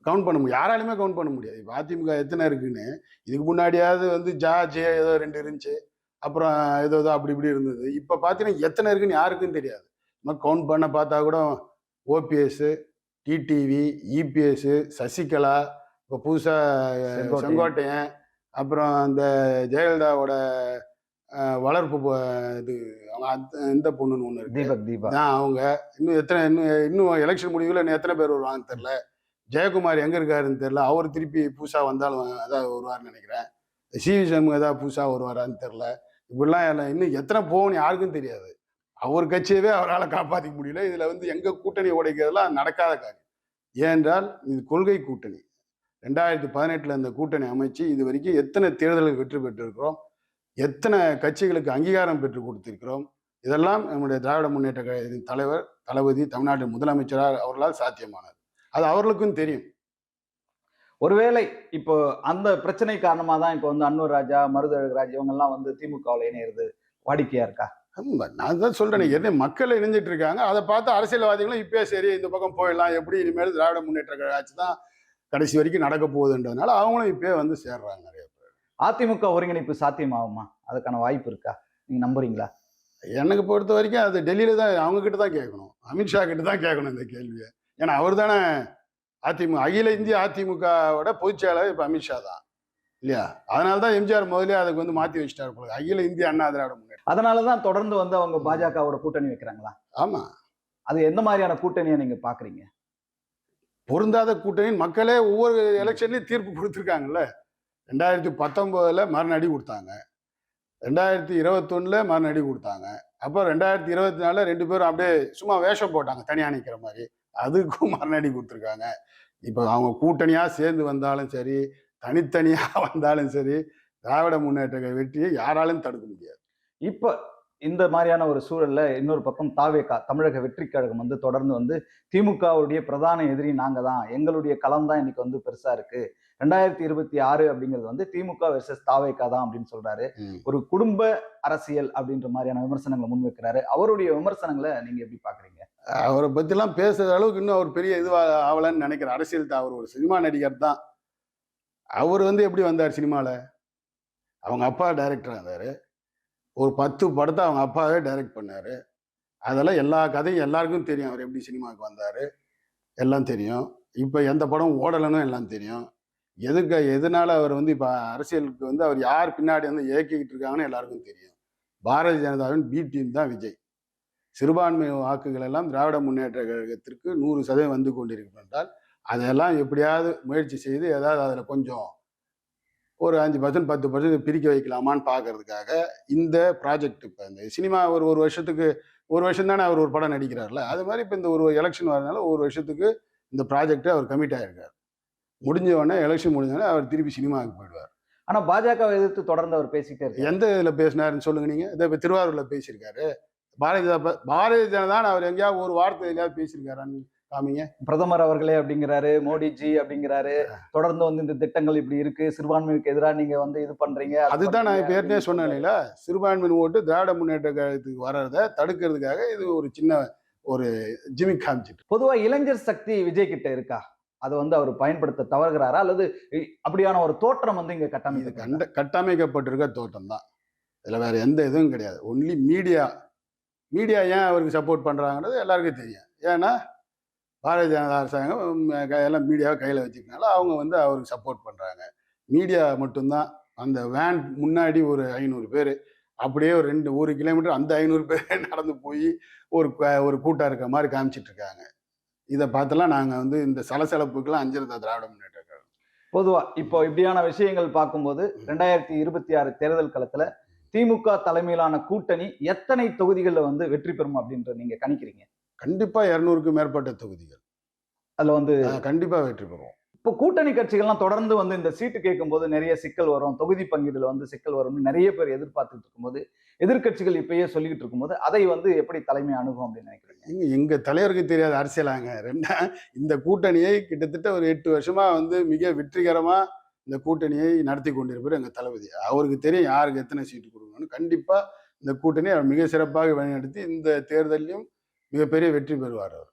கவுண்ட் பண்ண முடியும். யாராலுமே கவுண்ட் பண்ண முடியாது. இப்போ அதிமுக எத்தனை இருக்குன்னு இதுக்கு முன்னாடியாவது வந்து ஜா ஜே ஏதோ ரெண்டு இருந்துச்சு. அப்புறம் ஏதோ ஏதோ அப்படி இப்படி இருந்தது. இப்போ பார்த்தீங்கன்னா எத்தனை இருக்குன்னு யாருக்கும் தெரியாது. நம்ம கவுண்ட் பண்ண பார்த்தா கூட ஓபிஎஸ் டிடிவி இபிஎஸ் சசிகலா இப்போ புதுசாக செங்கோட்டையன். அப்புறம் அந்த ஜெயலலிதாவோட வளர்ப்பு இது அவங்க அந்த- இந்த பொண்ணுன்னு ஒன்று தீபக் தீபா. அவங்க. இன்னும் எத்தனை இன்னும் இன்னும் எலெக்ஷன் முடிவில் இன்னும் எத்தனை பேர் வருவாங்கன்னு தெரில ஜெயக்குமார் எங்கே இருக்காருன்னு தெரில அவர் திருப்பி புதுசாக வந்தாலும் அதான் வருவார்னு நினைக்கிறேன். சிவி சண்முகம் ஏதாவது புதுசாக வருவாரான்னு தெரில இப்படிலாம் இன்னும் எத்தனை போகணும் யாருக்கும் தெரியாது. அவர் கட்சியவே அவரால் காப்பாற்றிக்க முடியல. இதில் வந்து எங்கள் கூட்டணி உடைக்கிறதுலாம் நடக்காத காரியம். ஏனென்றால் இது கொள்கை கூட்டணி. ரெண்டாயிரத்தி பதினெட்டில் இந்த கூட்டணி அமைச்சு இது வரைக்கும் எத்தனை தேர்தலுக்கு வெற்றி பெற்றிருக்கிறோம்? எத்தனை கட்சிகளுக்கு அங்கீகாரம் பெற்று கொடுத்திருக்கிறோம்? இதெல்லாம் நம்முடைய திராவிட முன்னேற்ற கழகத்தின் தலைவர் தளபதி தமிழ்நாட்டின் முதலமைச்சரால் அவர்களால் சாத்தியமானது. அது அவர்களுக்கும் தெரியும். ஒருவேளை இப்போ அந்த பிரச்சனை காரணமா தான் இப்போ வந்து அன்னூர் ராஜா மருதழகராஜ் இவங்க எல்லாம் வந்து திமுகவில் இணையிறது வாடிக்கையா இருக்கா? நான் தான் சொல்றேன் என்ன மக்கள் இணைஞ்சிட்டு இருக்காங்க அதை பார்த்து அரசியல்வாதிகளும் இப்பயே சரி இந்த பக்கம் போயிடலாம் எப்படி இனிமேல் திராவிட முன்னேற்ற கழக ஆட்சி தான் கடைசி வரைக்கும் நடக்க போகுதுன்றதுனால அவங்களும் இப்பயே வந்து சேர்றாங்க நிறைய பேர். அதிமுக ஒருங்கிணைப்பு சாத்தியமாகுமா? அதுக்கான வாய்ப்பு இருக்கா? நீங்க நம்புறீங்களா? எனக்கு பொறுத்த வரைக்கும் அது டெல்லியில தான் அவங்க கிட்ட தான் கேட்கணும். அமித்ஷா கிட்ட தான் கேட்கணும் இந்த கேள்வியை. ஏன்னா அவர் தானே அதிமுக அகில இந்திய அதிமுகவோட பொதுச் செயலாளர் இப்போ அமித்ஷா தான் இல்லையா? அதனால தான் எம்ஜிஆர் முதலே அதுக்கு வந்து மாற்றி வச்சிட்டாரு போல அகில இந்திய அண்ணா திராவிட முன்னேற்ற அதனாலதான் தொடர்ந்து வந்து அவங்க பாஜகவோட கூட்டணி வைக்கிறாங்களா? ஆமா. அது எந்த மாதிரியான கூட்டணியை நீங்க பாக்குறீங்க? பொருந்தாத கூட்டணி மக்களே ஒவ்வொரு எலெக்ஷன்லையும் தீர்ப்பு கொடுத்துருக்காங்கல்ல. ரெண்டாயிரத்தி பத்தொம்போதில் மறுநடி கொடுத்தாங்க. ரெண்டாயிரத்தி இருபத்தொன்னுல மறுநடி கொடுத்தாங்க. அப்புறம் ரெண்டாயிரத்தி இருபத்தி நாலில் ரெண்டு பேரும் அப்படியே சும்மா வேஷம் போட்டாங்க தனியாக நிற்கிற மாதிரி. அதுக்கும் மறுநடி கொடுத்துருக்காங்க. இப்போ அவங்க கூட்டணியாக சேர்ந்து வந்தாலும் சரி தனித்தனியாக [laughs] வந்தாலும் சரி திராவிட முன்னேற்ற வெற்றியை யாராலும் தடுக்க முடியாது. இப்ப இந்த மாதிரியான ஒரு சூழல்ல இன்னொரு பக்கம் தாவேகா தமிழக வெற்றி கழகம் வந்து தொடர்ந்து வந்து திமுகவுடைய பிரதான எதிரி நாங்க தான். எங்களுடைய களம் தான் இன்னைக்கு வந்து பெருசா இருக்கு. ரெண்டாயிரத்தி இருபத்தி ஆறு அப்படிங்கிறது வந்து திமுக வெர்சஸ் தாவேகா தான் அப்படின்னு சொல்றாரு. ம். ஒரு குடும்ப அரசியல் அப்படின்ற மாதிரியான விமர்சனங்களை முன்வைக்கிறாரு. அவருடைய விமர்சனங்களை நீங்க எப்படி பாக்குறீங்க? அவரை பற்றிலாம் பேசுகிற அளவுக்கு இன்னும் அவர் பெரிய இதுவாக ஆகலைன்னு நினைக்கிறேன். அரசியல் தான் அவர் ஒரு சினிமா நடிகர் தான். அவர் வந்து எப்படி வந்தார் சினிமாவில் அவங்க அப்பா டைரக்டர் இருந்தார் ஒரு பத்து படத்தை அவங்க அப்பாவே டைரக்ட் பண்ணார். அதெல்லாம் எல்லா கதையும் எல்லாருக்கும் தெரியும். அவர் எப்படி சினிமாவுக்கு வந்தார். எல்லாம் தெரியும். இப்போ எந்த படம் ஓடலைன்னு எல்லாம் தெரியும். எதுக்கு எதனால அவர் வந்து இப்போ அரசியலுக்கு வந்து அவர் யார் பின்னாடி வந்து இயக்கிக்கிட்டு இருக்காங்கன்னு எல்லாருக்கும் தெரியும். பாரதிய ஜனதாவின் பி டீம் தான் விஜய். சிறுபான்மை வாக்குகள் எல்லாம் திராவிட முன்னேற்ற கழகத்திற்கு நூறு சதவீதம் வந்து கொண்டிருக்கும் என்றால் அதெல்லாம் எப்படியாவது முயற்சி செய்து ஏதாவது அதில் கொஞ்சம் ஒரு அஞ்சு பர்சன்ட் பத்து பர்சன்ட் பிரிக்க வைக்கலாமான்னு பார்க்கறதுக்காக இந்த ப்ராஜெக்ட் இப்போ இந்த சினிமா ஒரு ஒரு வருஷத்துக்கு ஒரு வருஷம் தானே அவர் ஒரு படம் நடிக்கிறார்ல அது மாதிரி இப்போ இந்த ஒரு எலெக்ஷன் வரனால ஒரு வருஷத்துக்கு இந்த ப்ராஜெக்டை அவர் கமிட் ஆகிருக்கார் முடிஞ்ச உடனே எலெக்ஷன் முடிஞ்சோடனே அவர் திருப்பி சினிமாவுக்கு போயிடுவார். ஆனா பாஜகவை எதிர்த்து தொடர்ந்து அவர் இருக்காரு. எந்த இதில் பேசினாருன்னு சொல்லுங்க நீங்கள் இதை இப்போ திருவாரூரில் பேசியிருக்காரு. பாரதிய பாரதிய ஜனதா அவர் எங்கேயாவது ஒரு வார்த்தை எங்கேயாவது பேசியிருக்காரான்னு காமிங்க. பிரதமர் அவர்களே அப்படிங்கிறாரு மோடிஜி அப்படிங்கிறாரு. தொடர்ந்து வந்து இந்த திட்டங்கள் இப்படி இருக்கு. சிறுபான்மைக்கு எதிராக நீங்க வந்து இது பண்றீங்க. அது அதுதான் நான் இப்போ ஏற்கனவே சொன்னேன் இல்லைங்களா? சிறுபான்மையின் ஓட்டு திராவிட முன்னேற்ற கழகத்துக்கு வர்றதை தடுக்கிறதுக்காக இது ஒரு சின்ன ஒரு ஜிமி காமிச்சிட்டு. பொதுவா இளைஞர் சக்தி விஜய் கிட்ட இருக்கா? அதை வந்து அவர் பயன்படுத்த தவறுகிறாரா? அல்லது அப்படியான ஒரு தோற்றம் வந்து இங்க இது கட்டமைத்து கண்ட கட்டமைக்கப்பட்டிருக்க தோட்டம் தான். இதில் வேற எந்த இதுவும் கிடையாது. ஒன்லி மீடியா மீடியா ஏன் அவருக்கு சப்போர்ட் பண்ணுறாங்கிறது எல்லாருக்கும் தெரியும். ஏன்னா பாரதிய ஜனதா அரசாங்கம் எல்லாம் மீடியாவை கையில் வச்சுக்கனால அவங்க வந்து அவருக்கு சப்போர்ட் பண்ணுறாங்க மீடியா மட்டும்தான். அந்த வேன் முன்னாடி ஒரு ஐநூறு பேர் அப்படியே ஒரு ரெண்டு ஒரு கிலோமீட்டர் அந்த ஐநூறு பேர் [laughs] நடந்து போய் ஒரு ஒரு கூட்டம் இருக்க மாதிரி காமிச்சிட்டு இருக்காங்க. இதை பார்த்தெல்லாம் நாங்கள் வந்து இந்த சலசலப்புக்கெல்லாம் அஞ்சிருந்த திராவிட முன்னேற்ற கழகம். பொதுவா இப்போ இப்படியான விஷயங்கள் பார்க்கும்போது ரெண்டாயிரத்தி இருபத்தி ஆறு தேர்தல் களத்துல திமுக தலைமையிலான கூட்டணி எத்தனை தொகுதிகளில் வந்து வெற்றி பெறும் அப்படின்ற நீங்க கணிக்கிறீங்க? கண்டிப்பாக இரநூறுக்கும் மேற்பட்ட தொகுதிகள். அதுல வந்து கண்டிப்பா வெற்றி பெறுவோம். இப்போ கூட்டணி கட்சிகள்லாம் தொடர்ந்து வந்து இந்த சீட்டு கேட்கும்போது நிறைய சிக்கல் வரும். தொகுதி பங்கீடுல வந்து சிக்கல் வரும்னு நிறைய பேர் எதிர்பார்த்துட்டு இருக்கும்போது எதிர்க்கட்சிகள் இப்பயே சொல்லிக்கிட்டு இருக்கும்போது அதை வந்து எப்படி தலைமை அணுகும் அப்படின்னு நினைக்கிறீங்க? எங்க எங்க தலைவருக்கு தெரியாத அரசியலாங்க. ரெண்டா இந்த கூட்டணியை கிட்டத்தட்ட ஒரு எட்டு வருஷமா வந்து மிக வெற்றிகரமா இந்த கூட்டணியை நடத்தி கொண்டிருப்பார் எங்க தளபதி. அவருக்கு தெரியும் யாருக்கு எத்தனை சீட்டு கொடுக்கணும்னு. கண்டிப்பா இந்த கூட்டணியை அவர் மிக சிறப்பாக வழிநடத்தி இந்த தேர்தலையும் மிகப்பெரிய வெற்றி பெறுவார் அவர்.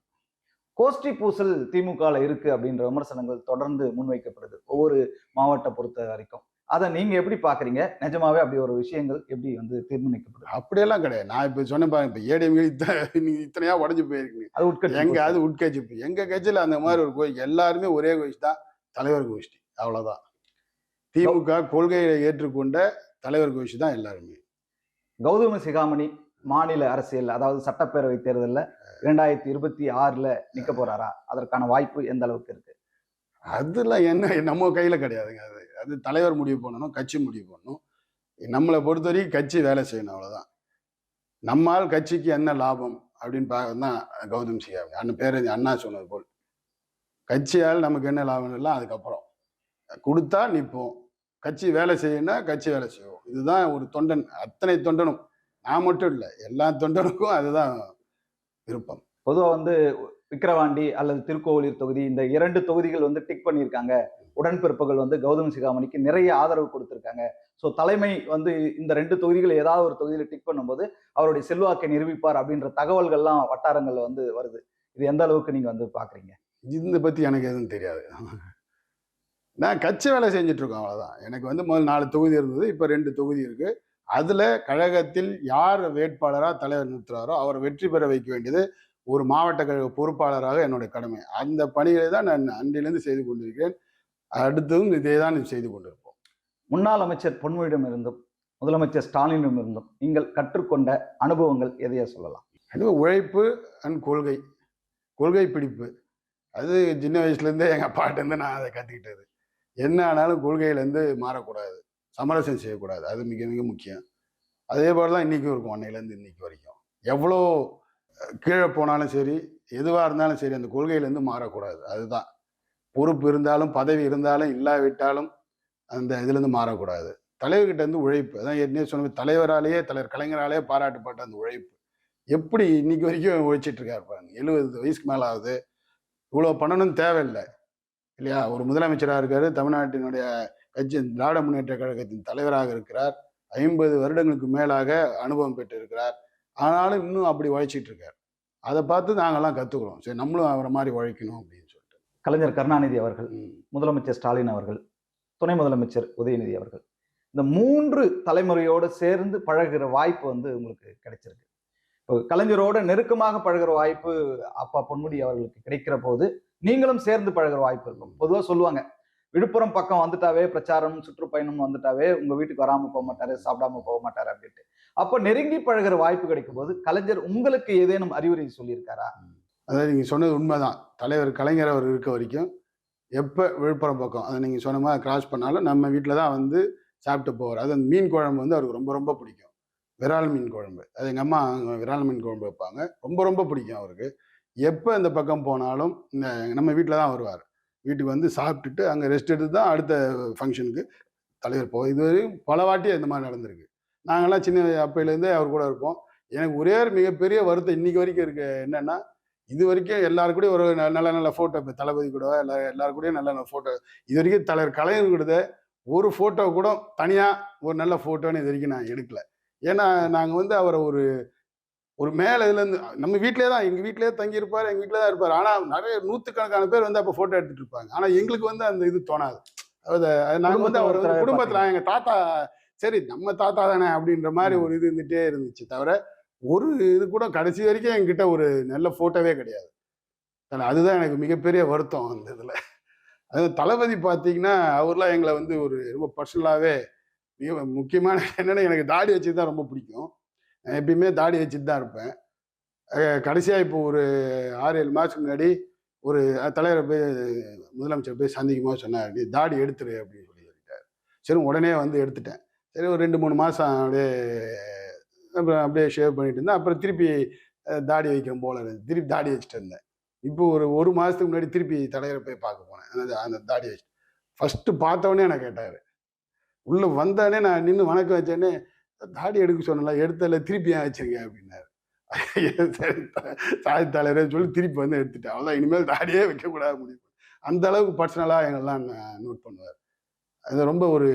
கோஷ்டி பூசல் திமுகல இருக்கு அப்படின்ற விமர்சனங்கள் தொடர்ந்து முன்வைக்கப்படுது ஒவ்வொரு மாவட்ட பொறுத்த வரைக்கும். அதை நீங்க எப்படி பாக்குறீங்க? நிஜமாவே அப்படி ஒரு விஷயங்கள் எப்படி வந்து தீர்மானிக்கப்படுது? அப்படியெல்லாம் கிடையாது. நான் இப்ப சொன்ன பாருங்க இப்ப ஏடிஎம் இத்தனை இத்தனையா உடஞ்சு போயிருக்குங்க. அது உட்கட்சி எங்க. அது உட்கட்சி இப்ப எங்க கட்சியில அந்த மாதிரி ஒரு கோஷ்டி. எல்லாருமே ஒரே கோஷ்டி தான் தலைவர் கோஷ்டி. அவ்வளவுதான். திமுக கொள்கையை ஏற்றுக்கொண்ட தலைவர் கோஷ்டி தான் எல்லாருமே. கௌதம சிகாமணி மாநில அரசியல் அதாவது சட்டப்பேரவை தேர்தல்ல இரண்டாயிரத்தி இருபத்தி ஆறுல நிக்க போறாரா? அதற்கான வாய்ப்பு எந்த அளவுக்கு இருக்கு? அதெல்லாம் என்ன நம்ம கையில கிடையாதுங்க அது. அது தலைவர் முடிவு பண்ணணும் கட்சி முடிவு பண்ணணும். நம்மளை பொறுத்த வரைக்கும் கட்சி வேலை செய்யணும் அவ்வளவுதான். நம்மால் கட்சிக்கு என்ன லாபம் அப்படின்னு பார்க்க தான் கௌதம் சிகாமணி. அண்ணன் பேர் அண்ணா சொன்னது போல். கட்சியால் நமக்கு என்ன லாபம் எல்லாம் அதுக்கப்புறம். கொடுத்தா நிற்போம். கட்சி வேலை செய்யணும்னா கட்சி வேலை செய்வோம். இதுதான் ஒரு தொண்டன் அத்தனை தொண்டனும். நான் மட்டும் இல்லை எல்லா தொண்டனுக்கும் அதுதான் விருப்பம். பொதுவா வந்து விக்கிரவாண்டி அல்லது திருக்கோவிலூர் தொகுதி இந்த இரண்டு தொகுதிகள் வந்து டிக் பண்ணியிருக்காங்க. உடன்பிறப்புகள் வந்து கௌதம் சிகாமணிக்கு நிறைய ஆதரவு கொடுத்திருக்காங்க. ஸோ தலைமை வந்து இந்த ரெண்டு தொகுதிகள் ஏதாவது ஒரு தொகுதியில டிக் பண்ணும்போது அவருடைய செல்வாக்கை நிரூபிப்பார் அப்படின்ற தகவல்கள்லாம் வட்டாரங்கள்ல வந்து வருது. இது எந்த அளவுக்கு நீங்க வந்து பாக்குறீங்க? இந்த பத்தி எனக்கு எதுவும் தெரியாது. நான் கட்சி வேலை செஞ்சுட்டு இருக்கோம் அவ்வளவுதான். எனக்கு வந்து முதல் நாலு தொகுதி இருந்தது இப்போ ரெண்டு தொகுதி இருக்கு. அதுல கழகத்தில் யார் வேட்பாளரா தலைவர் நிறுத்துறாரோ அவரை வெற்றி பெற வைக்க வேண்டியது ஒரு மாவட்ட கழக பொறுப்பாளராக என்னுடைய கடமை. அந்த பணிகளை தான் நான் அன்றிலிருந்து செய்து கொண்டிருக்கிறேன். அடுத்ததும் இதே தான் செய்து கொண்டிருப்போம். முன்னாள் அமைச்சர் பொன்முடியிடம் இருந்தும் முதலமைச்சர் ஸ்டாலினிடம் இருந்தும் நீங்கள் கற்றுக்கொண்ட அனுபவங்கள் எதையா சொல்லலாம்? அது உழைப்பு அண்ட் கொள்கை. கொள்கை பிடிப்பு. அது சின்ன வயசுலேருந்தே எங்கள் அப்பாட்டேருந்து நான் அதை கற்றுக்கிட்டது என்ன ஆனாலும் கொள்கையிலேருந்து மாறக்கூடாது. சமரசம் செய்யக்கூடாது. அது மிக மிக முக்கியம். அதே போல் தான் இன்றைக்கும் இருக்கும் அன்னையிலேருந்து இன்னைக்கு வரைக்கும். எவ்வளோ கீழே போனாலும் சரி எதுவாக இருந்தாலும் சரி அந்த கொள்கையிலேருந்து மாறக்கூடாது. அதுதான். பொறுப்பு இருந்தாலும் பதவி இருந்தாலும் இல்லாவிட்டாலும் அந்த இதுலேருந்து மாறக்கூடாது. தலைவர்கிட்ட இருந்து உழைப்பு. அதான் ஏற்கனவே சொன்ன தலைவராலேயே தலைவர் கலைஞராலேயே பாராட்டப்பட்ட அந்த உழைப்பு. எப்படி இன்னைக்கு வரைக்கும் உழைச்சிட்டு இருக்காரு பாருங்க. எழுபது வயசுக்கு மேலே ஆகுது இவ்வளோ பண்ணணும்னு தேவையில்லை. இல்லையா? ஒரு முதலமைச்சராக இருக்காரு தமிழ்நாட்டினுடைய கட்சி திராவிட முன்னேற்ற கழகத்தின் தலைவராக இருக்கிறார். ஐம்பது வருடங்களுக்கு மேலாக அனுபவம் பெற்றிருக்கிறார். ஆனாலும் இன்னும் அப்படி உழைச்சிட்டு இருக்கார். அதை பார்த்து நாங்கெல்லாம் கற்றுக்குறோம் சரி நம்மளும் அவரை மாதிரி உழைக்கணும் அப்படின்னு சொல்லிட்டு. கலைஞர் கருணாநிதி அவர்கள். முதலமைச்சர் ஸ்டாலின் அவர்கள் துணை முதலமைச்சர் உதயநிதி அவர்கள் இந்த மூன்று தலைமுறையோடு சேர்ந்து பழகுற வாய்ப்பு வந்து உங்களுக்கு கிடைச்சிருக்கு. இப்போ கலைஞரோட நெருக்கமாக பழகுற வாய்ப்பு அப்பா பொன்முடி அவர்களுக்கு கிடைக்கிற போது நீங்களும் சேர்ந்து பழகுற வாய்ப்பு இருக்கும். பொதுவாக சொல்லுவாங்க விழுப்புரம் பக்கம் வந்துட்டாவே பிரச்சாரம் சுற்றுப்பயணம் வந்துட்டாவே உங்க வீட்டுக்கு வராம போக மாட்டாரு சாப்பிடாம போக மாட்டாரு அப்படின்ட்டு. அப்போ நெருங்கி பழகுற வாய்ப்பு கிடைக்கும் போது கலைஞர் உங்களுக்கு ஏதேனும் அறிவுரை சொல்லியிருக்காரா? அதாவது நீங்கள் சொன்னது உண்மைதான். தலைவர் கலைஞர் அவர் இருக்க வரைக்கும் எப்போ விழுப்புரம் பக்கம் அதை நீங்கள் சொன்ன மாதிரி கிராஸ் பண்ணாலும் நம்ம வீட்டில் தான் வந்து சாப்பிட்டு போவார். அது அந்த மீன் குழம்பு வந்து அவருக்கு ரொம்ப ரொம்ப பிடிக்கும். விரால் மீன் குழம்பு. அது எங்கள் அம்மா விரால் மீன் குழம்பு வைப்பாங்க. ரொம்ப ரொம்ப பிடிக்கும் அவருக்கு. எப்போ இந்த பக்கம் போனாலும் நம்ம வீட்டில் தான் வருவார். வீட்டுக்கு வந்து சாப்பிட்டுட்டு அங்கே ரெஸ்ட் எடுத்து தான் அடுத்த ஃபங்க்ஷனுக்கு தலைவர் போ இதுவரையும் பல வாட்டி இந்த மாதிரி நடந்திருக்கு. நாங்கள்லாம் சின்ன அப்பையிலேருந்தே அவர் கூட இருப்போம். எனக்கு ஒரே ஒரு மிகப்பெரிய வருத்தம் இன்னைக்கு வரைக்கும் இருக்கு. என்னன்னா இது வரைக்கும் எல்லாரு கூடயும் ஒரு ந- நல்ல நல்ல ஃபோட்டோ இப்போ தளபதி கூட எல்லா எல்லாரு கூடயும் நல்ல நல்ல ஃபோட்டோ இது வரைக்கும் தலைவர் கலைஞர் கூட ஒரு ஃபோட்டோ கூட தனியாக ஒரு நல்ல ஃபோட்டோன்னு இது வரைக்கும் நான் எடுக்கல. ஏன்னா நாங்கள் வந்து அவரை ஒரு ஒரு மேலே இதுலேருந்து நம்ம வீட்டிலே தான் எங்கள் வீட்டிலே தங்கியிருப்பார் எங்கள் வீட்டில் தான் இருப்பார். ஆனால் நிறைய நூற்றுக்கணக்கான பேர் வந்து அப்போ ஃபோட்டோ எடுத்துட்டு இருப்பாங்க. ஆனால் எங்களுக்கு வந்து அந்த இது தோணாது. அதாவது நாங்கள் வந்து அவர் வந்து குடும்பத்துல எங்கள் தாத்தா சரி நம்ம தாத்தா தானே அப்படின்ற மாதிரி ஒரு இது இருந்துகிட்டே இருந்துச்சு தவிர ஒரு இது கூட கடைசி வரைக்கும் என்கிட்ட ஒரு நல்ல ஃபோட்டோவே கிடையாது. அதுதான் எனக்கு மிகப்பெரிய வருத்தம் அந்த இதில். அது தளபதி பார்த்தீங்கன்னா அவர்லாம் எங்களை வந்து ஒரு ரொம்ப பர்சனலாகவே மிக முக்கியமான என்னென்னா எனக்கு தாடி வச்சு தான் ரொம்ப பிடிக்கும். எப்பயுமே தாடி வச்சுட்டு தான் இருப்பேன். கடைசியாக இப்போ ஒரு ஆறு ஏழு மாதத்துக்கு முன்னாடி ஒரு தலைவரை போய் முதலமைச்சர் போய் சந்திக்கும் சொன்னார் நீ தாடி எடுத்துரு அப்படின்னு சொல்லி சொல்லிட்டார். சரி உடனே வந்து எடுத்துட்டேன். சரி ஒரு ரெண்டு மூணு மாதம் அப்படியே அப்புறம் அப்படியே ஷேவ் பண்ணிட்டு இருந்தேன். அப்புறம் திருப்பி தாடி வைக்கணும் போல இருந்து திருப்பி தாடி வச்சுட்டு இருந்தேன். இப்போ ஒரு ஒரு மாதத்துக்கு முன்னாடி திருப்பி தலைவரை போய் பார்க்க போனேன். அந்த அந்த தாடி வச்சு ஃபஸ்ட்டு பார்த்தவொடனே நான் கேட்டார். உள்ளே வந்தோடனே நான் நின்று வணக்கம் வச்சேன்னே தாடி எடுக்க சொன்னல எடுத்தல திருப்பி ஏன் வச்சிருக்கேன் அப்படின்னாரு. சாதி தலைவரே சொல்லி திருப்பி வந்து எடுத்துட்டேன். அவ்வளோதான் இனிமேல் தாடியே வைக்கக்கூடாது முடியும் அந்த அளவுக்கு பர்சனலாக எங்கெல்லாம் நோட் பண்ணுவார். அது ரொம்ப ஒரு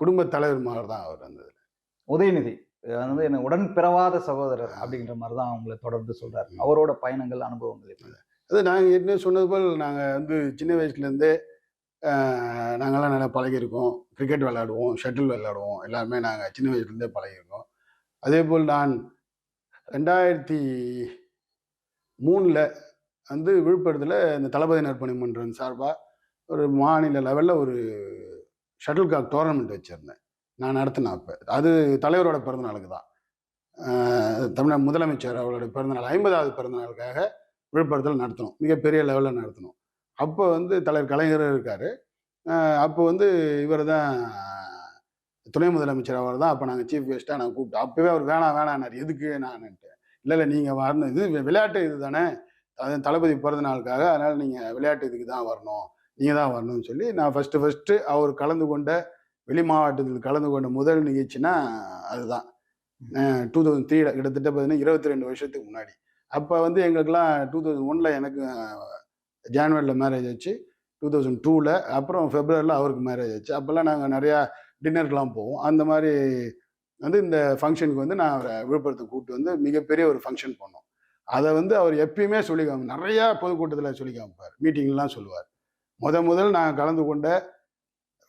குடும்ப தலைவர் மாதிரி தான் அவர் அந்த. உதயநிதி. அது வந்து என்ன உடன் பிறவாத சகோதரர் அப்படிங்கிற மாதிரி தான் அவங்களை தொடர்ந்து சொல்றாரு. அவரோட பயணங்கள் அனுபவங்கள்? அது நாங்கள் ஏற்கனவே சொன்னது போல் நாங்கள் வந்து சின்ன வயசுலேருந்தே நாங்கள்லாம் நல்லா பழகியிருக்கோம். கிரிக்கெட் விளையாடுவோம் ஷட்டில் விளையாடுவோம். எல்லாருமே நாங்கள் சின்ன வயசுலேருந்தே பழகியிருக்கோம். அதே போல் நான் ரெண்டாயிரத்தி மூணில் வந்து விழுப்புரத்தில் இந்த தளபதி நற்பணி மன்றம் சார்பாக ஒரு மாநில லெவலில் ஒரு ஷட்டில் காக் டோர்னமெண்ட் வச்சுருந்தேன். நான் நடத்தினேன் அப்போ. அது தலைவரோட பிறந்தநாளுக்கு தான். தமிழக முதலமைச்சர் அவரோட பிறந்தநாள் ஐம்பதாவது பிறந்தநாளுக்காக விழுப்புரத்தில் நடத்தணும் மிகப்பெரிய லெவலில் நடத்தணும் அப்போ வந்து தலைவர் கலைஞர் இருக்கார். அப்போ வந்து இவர் தான் துணை முதலமைச்சர் அவர் தான் அப்போ நாங்கள் சீஃப் கெஸ்ட்டாக நான் கூப்பிட்டோம். அப்போவே அவர் வேணாம் வேணாம்னார். எதுக்கு நான்ட்டு இல்லை இல்லை நீங்கள் வரணும். இது விளையாட்டு இது தானே. அது தளபதி பிறந்த நாளுக்காக அதனால் நீங்கள் விளையாட்டு இதுக்கு தான் வரணும். நீங்கள் தான் வரணும்னு சொல்லி நான் ஃபஸ்ட்டு ஃபஸ்ட்டு அவர் கலந்து கொண்ட வெளி மாவட்டத்தில் கலந்து கொண்ட முதல் நிகழ்ச்சினா அதுதான். டூ தௌசண்ட் த்ரீல கிட்டத்தட்ட பார்த்தீங்கன்னா இருபத்தி ரெண்டு வருஷத்துக்கு முன்னாடி. அப்போ வந்து எங்களுக்கெல்லாம் டூ தௌசண்ட் ஒனில் எனக்கு ஜான்வரியில் மேரேஜ் ஆச்சு. டூ தௌசண்ட் டூவில் அப்புறம் ஃபெப்ரவரியில் அவருக்கு மேரேஜ் ஆச்சு. அப்போல்லாம் நாங்கள் நிறையா டின்னருக்கெலாம் போவோம். அந்த மாதிரி வந்து இந்த ஃபங்க்ஷனுக்கு வந்து நான் அவரை விழுப்புரத்துக்கு கூப்பிட்டு வந்து மிகப்பெரிய ஒரு ஃபங்க்ஷன் பண்ணோம் அதை வந்து அவர் எப்பயுமே சொல்லி நிறையா பொதுக்கூட்டத்தில் சொல்லி காமிப்பார் மீட்டிங்லாம் சொல்லுவார். முத முதல் நான் கலந்து கொண்ட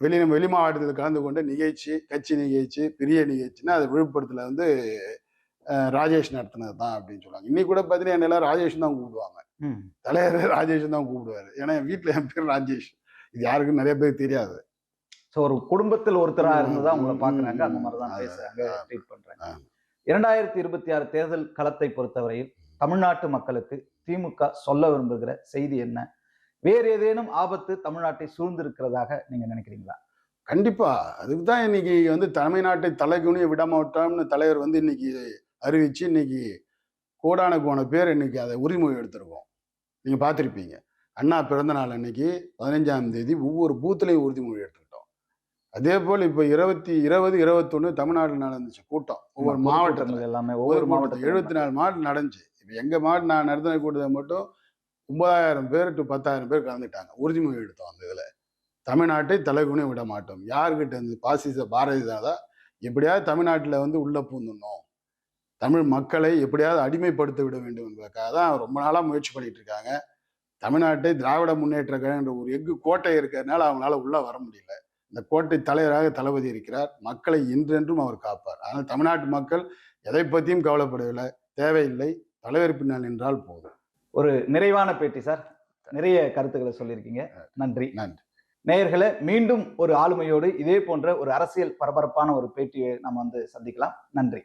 வெளி வெளி மாவட்டத்தில் கலந்து கொண்ட நிகழ்ச்சி கட்சி நிகழ்ச்சி பெரிய நிகழ்ச்சின்னா அது விழுப்புரத்தில் வந்து ராஜேஷ் நடத்தினது தான் அப்படின்னு சொல்லுவாங்க இன்னைக்கு கூட பார்த்தீங்கன்னா என்ன எல்லாம் ராஜேஷ் தான் கூப்பிடுவாங்க. தலைவர் ராஜேஷ் தான் கூப்பிடுவாரு. ஏன்னா என் வீட்டில் என் பேர் ராஜேஷ். இது யாருக்கும் நிறைய பேர் தெரியாது. ஸோ ஒரு குடும்பத்தில் ஒருத்தரா ம், இருந்துதான் உங்களை ம், பாக்குறாங்க அந்த மாதிரி தான் பேசுறாங்க ட்ரீட் பண்றாங்க. ஆ. இரண்டாயிரத்தி இருபத்தி ஆறு தேர்தல் களத்தை பொறுத்தவரையில் தமிழ்நாட்டு மக்களுக்கு திமுக சொல்ல விரும்புகிற செய்தி என்ன? வேறு ஏதேனும் ஆபத்து தமிழ்நாட்டை சூழ்ந்திருக்கிறதாக நீங்க நினைக்கிறீங்களா? கண்டிப்பா. அதுக்கு தான் இன்னைக்கு வந்து தமிழ்நாட்டை தலைகுனிய விட மாட்டோம்னு தலைவர் வந்து இன்னைக்கு அறிவிச்சு இன்னைக்கு கோடான கோண பேர் இன்னைக்கு அதை உரிமொழி எடுத்திருக்கோம். நீங்க பார்த்துருப்பீங்க. அண்ணா பிறந்த நாள் அன்னைக்கு பதினஞ்சாம் தேதி ஒவ்வொரு பூத்துலையும் உறுதிமொழி எடுத்துக்கிட்டோம். அதே போல் இப்போ இருபத்தி இருபது இருபத்தொன்னு தமிழ்நாட்டில் நடந்துச்சு கூட்டம். ஒவ்வொரு மாவட்டத்தில். எல்லாமே ஒவ்வொரு மாவட்டத்தில் எழுபத்தி நாலு மாவட்டம் நடந்துச்சு. இப்போ எங்க மாவட்டம் நான் நடத்தின கூட்டத்தை மட்டும் ஒன்பதாயிரம் பேர் டு பத்தாயிரம் பேர் கலந்துட்டாங்க. உறுதிமொழி எடுத்தோம் அந்த இதுல. தமிழ்நாட்டை தலைகுனி விட மாட்டோம். யார்கிட்ட இருந்து பாசிச பாரதிய ஜனதா எப்படியாவது தமிழ்நாட்டில் வந்து உள்ள பூந்துடணும் தமிழ் மக்களை எப்படியாவது அடிமைப்படுத்த விட வேண்டும் என்பதற்காக தான் ரொம்ப நாளாக முயற்சி பண்ணிட்டு இருக்காங்க. தமிழ்நாட்டை திராவிட முன்னேற்ற கழகன்ற ஒரு எஃகு கோட்டை இருக்கிறதுனால அவங்களால உள்ள வர முடியல. இந்த கோட்டை தலைவராக தளபதி இருக்கிறார். மக்களை என்றென்றும் அவர் காப்பார். அதனால் தமிழ்நாட்டு மக்கள் எதை பற்றியும் கவலைப்படவில்லை. தேவையில்லை. தலைவர் பின்னால் நின்றால் போதும். ஒரு நிறைவான பேட்டி சார். நிறைய கருத்துக்களை சொல்லியிருக்கீங்க. நன்றி. நன்றி. நேயர்களே மீண்டும் ஒரு ஆளுமையோடு இதே போன்ற ஒரு அரசியல் பரபரப்பான ஒரு பேட்டியை நம்ம வந்து சந்திக்கலாம். நன்றி.